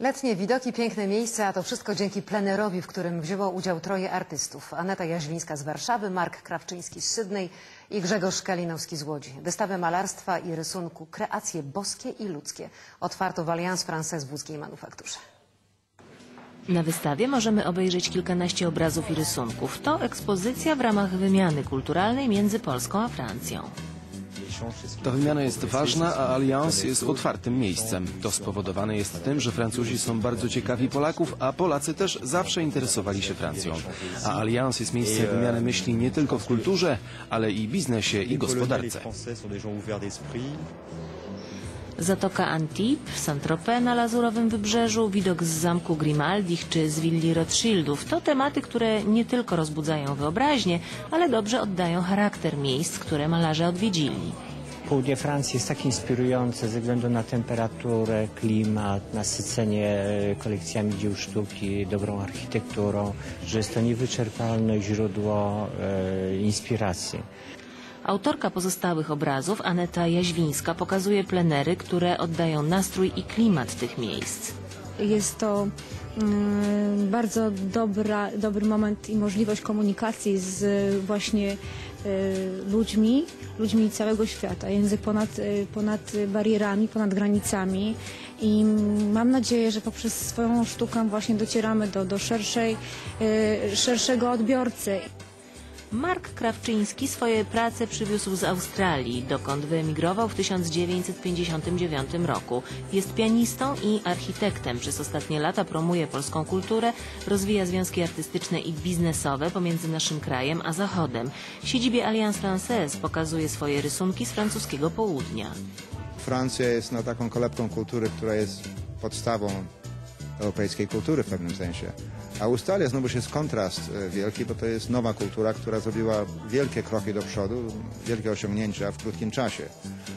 Letnie widoki, piękne miejsca, a to wszystko dzięki plenerowi, w którym wzięło udział troje artystów. Aneta Jaźwińska z Warszawy, Mark Krawczyński z Sydney i Grzegorz Kalinowski z Łodzi. Wystawę malarstwa i rysunku Kreacje boskie i ludzkie otwarto w Alliance Française w łódzkiej manufakturze. Na wystawie możemy obejrzeć kilkanaście obrazów i rysunków. To ekspozycja w ramach wymiany kulturalnej między Polską a Francją. Ta wymiana jest ważna, a Allianz jest otwartym miejscem. To spowodowane jest tym, że Francuzi są bardzo ciekawi Polaków, a Polacy też zawsze interesowali się Francją. A Allianz jest miejscem wymiany myśli nie tylko w kulturze, ale i biznesie i gospodarce. Zatoka Antibes, Saint-Tropez na Lazurowym Wybrzeżu, widok z zamku Grimaldich czy z willi Rothschildów to tematy, które nie tylko rozbudzają wyobraźnię, ale dobrze oddają charakter miejsc, które malarze odwiedzili. Południe Francji jest tak inspirujące ze względu na temperaturę, klimat, nasycenie e, kolekcjami dzieł sztuki, dobrą architekturą, że jest to niewyczerpalne źródło e, inspiracji. Autorka pozostałych obrazów, Aneta Jaźwińska, pokazuje plenery, które oddają nastrój i klimat tych miejsc. Jest to mm, bardzo dobra, dobry moment i możliwość komunikacji z y, właśnie y, ludźmi, ludźmi całego świata. Język ponad, y, ponad barierami, ponad granicami. I mam nadzieję, że poprzez swoją sztukę właśnie docieramy do, do szerszej, szerszego odbiorcy. Mark Krawczyński swoje prace przywiózł z Australii, dokąd wyemigrował w 1959 roku. Jest pianistą i architektem. Przez ostatnie lata promuje polską kulturę, rozwija związki artystyczne i biznesowe pomiędzy naszym krajem a Zachodem. W siedzibie Alliance Française pokazuje swoje rysunki z francuskiego południa. Francja jest no, taką kolebką kultury, która jest podstawą europejskiej kultury w pewnym sensie. Australia znowuż jest kontrast e, wielki, bo to jest nowa kultura, która zrobiła wielkie kroki do przodu, wielkie osiągnięcia w krótkim czasie.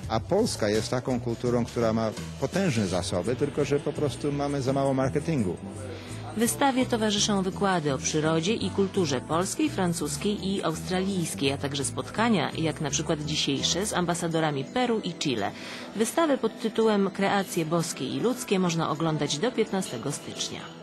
A Polska jest taką kulturą, która ma potężne zasoby, tylko że po prostu mamy za mało marketingu. Wystawie towarzyszą wykłady o przyrodzie i kulturze polskiej, francuskiej i australijskiej, a także spotkania, jak na przykład dzisiejsze, z ambasadorami Peru i Chile. Wystawę pod tytułem Kreacje boskie i ludzkie można oglądać do 15 stycznia.